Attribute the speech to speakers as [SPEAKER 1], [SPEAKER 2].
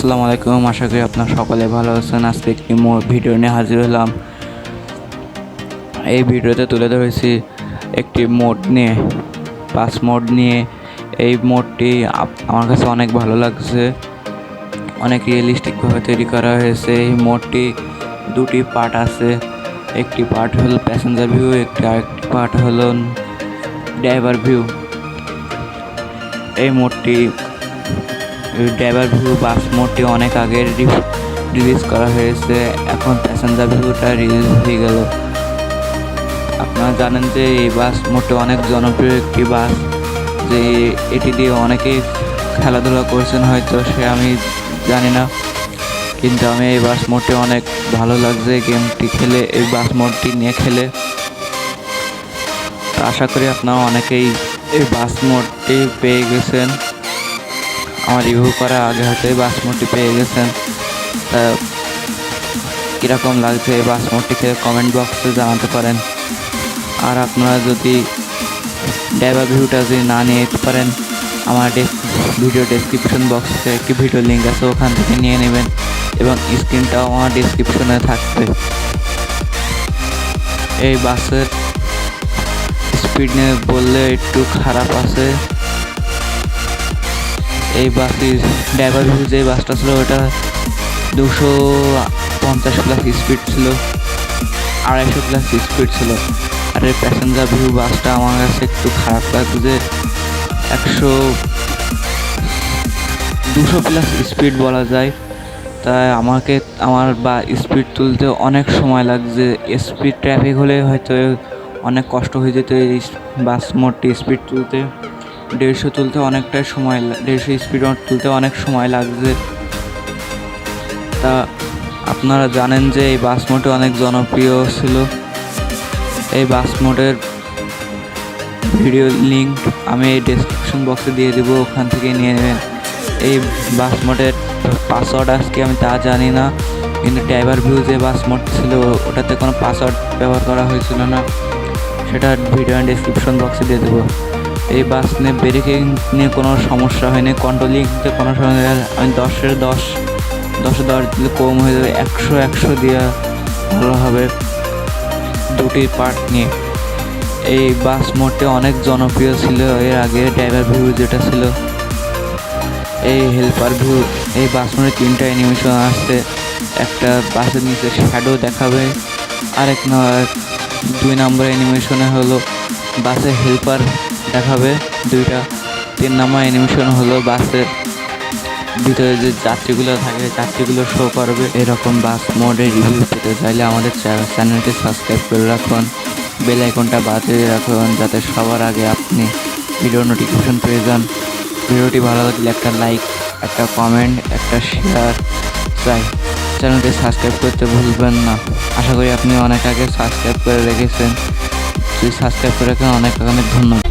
[SPEAKER 1] আসসালামু আলাইকুম, আশা করি আপনার সকলে ভালো আছেন। আজকে একটি ভিডিও নিয়ে হাজির হলাম। এই ভিডিওতে তুলে ধরেছি একটি মোড নিয়ে পাস মোড নিয়ে। এই মোডটি আমার কাছে অনেক ভালো লাগছে। অনেক রিয়েলিস্টিকভাবে তৈরি করা হয়েছে। এই মোডটি দুটি পার্ট আছে। একটি পার্ট হলো প্যাসেঞ্জার ভিউ একটি আরেকটি পার্ট হলো ড্রাইভার ভিউ এই মোডটি ড্রাইভার ভিউ বাস মোডটি অনেক আগে রিলিজ করা হয়েছে। এখন প্যাসেঞ্জার ভিউটা রিলিজ হয়ে গেল। আপনারা জানেন যে এই বাস মোডটি অনেক জনপ্রিয় একটি বাস। যে এটি দিয়ে অনেকেই খেলাধুলা করছেন হয়তো, সে আমি জানি না। কিন্তু আমি এই বাস মোটে অনেক ভালো লাগছে গেমটি খেলে, এই বাস মোডটি নিয়ে খেলে। আশা করি আপনারা অনেকেই এই বাস মোডটি পেয়ে গেছেন। আমার রিভিউ করা আগে হয়তো এই বাস মোডটি পেয়ে গেছেন। তা কীরকম লাগছে এই বাস মোডটিকে কমেন্ট বক্সে জানাতে পারেন। আর আপনারা যদি ড্রাইভার ভিউটা যদি না নিয়ে যেতে পারেন, আমার ভিডিও ডেসক্রিপশন বক্সে একটি ভিডিও লিঙ্ক আছে, ওখান থেকে নিয়ে নেবেন এবং স্ক্রিনটাও আমার ডিসক্রিপশনে থাকবে। এই বাসের স্পিড নিয়ে বললে একটু খারাপ আছে। এই বাসটির ড্রাইভার ভিউ যে বাসটা ছিল ওটা দুশো পঞ্চাশ প্লাস স্পিড ছিল, আড়াইশো প্লাস স্পিড ছিল। আর এই প্যাসেঞ্জার ভিউ বাসটা আমার কাছে একটু খারাপ লাগছে যে একশো দুশো প্লাস স্পিড বলা যায়। তাই আমাকে, আমার বা স্পিড তুলতে অনেক সময় লাগছে। স্পিড ট্রাফিক হলে হয়তো অনেক কষ্ট হয়ে যেত এই বাস মোডটি স্পিড তুলতে। দেড়শো তুলতে অনেকটাই সময় দেড়শো স্পিড তুলতে অনেক সময় লাগছে। তা আপনারা জানেন যে এই বাস মোডটি অনেক জনপ্রিয় ছিল। এই বাস মোডের ভিডিও লিঙ্ক আমি এই ডেসক্রিপশন বক্সে দিয়ে দেবো, ওখান থেকে নিয়ে নেবেন। এই বাস মোডের পাসওয়ার্ড আজকে আমি তা জানি না, কিন্তু ড্রাইভার ভিউ যে বাস মোড ছিল, ওটাতে কোনো পাসওয়ার্ড ব্যবহার করা হয়েছিল না। সেটা ভিডিও ডেসক্রিপশন বক্সে দিয়ে দেবো। এই বাস নিয়ে ব্রেকিং নিয়ে কোনো সমস্যা হয়নি কন্ট্রোলিংতে কোনো সমস্যা আমি দশের দশ, দশে দশ দিলে কম হয়ে যাবে, একশো একশো দেওয়া ভালো হবে দুটি পার্ট নিয়ে। এই বাস মোডটি অনেক জনপ্রিয় ছিল, এর আগে ড্রাইভার ভিউ যেটা ছিল। এই হেল্পার ভিউ এই বাস মোডে তিনটা অ্যানিমেশন আসছে। একটা বাসের নিচে শ্যাডো দেখাবে, আরেক দুই নম্বর অ্যানিমেশনে হলো বাসে হেল্পার দেখাবে। দুইটা, তিন নম্বর অ্যানিমেশন হলো বাসের ভিতরে যে যাত্রীগুলো থাকে, যাত্রীগুলো শো করবে। এরকম বাস মোডে রিভিউ পেতে চাইলে আমাদের চ্যা- চ্যানেলটি সাবস্ক্রাইব করে রাখুন। বেল আইকনটা বাজিয়ে রাখুন যাতে সবার আগে আপনি ভিডিও নোটিফিকেশন পেয়ে যান। ভিডিওটি ভালো লাগলে একটা লাইক একটা কমেন্ট একটা শেয়ার চাই চ্যানেলটি সাবস্ক্রাইব করতে ভুলবেন না। আশা করি আপনি অনেক আগে সাবস্ক্রাইব করে রেখেছেন। যদি সাবস্ক্রাইব করে রাখেন, অনেক অনেক ধন্যবাদ।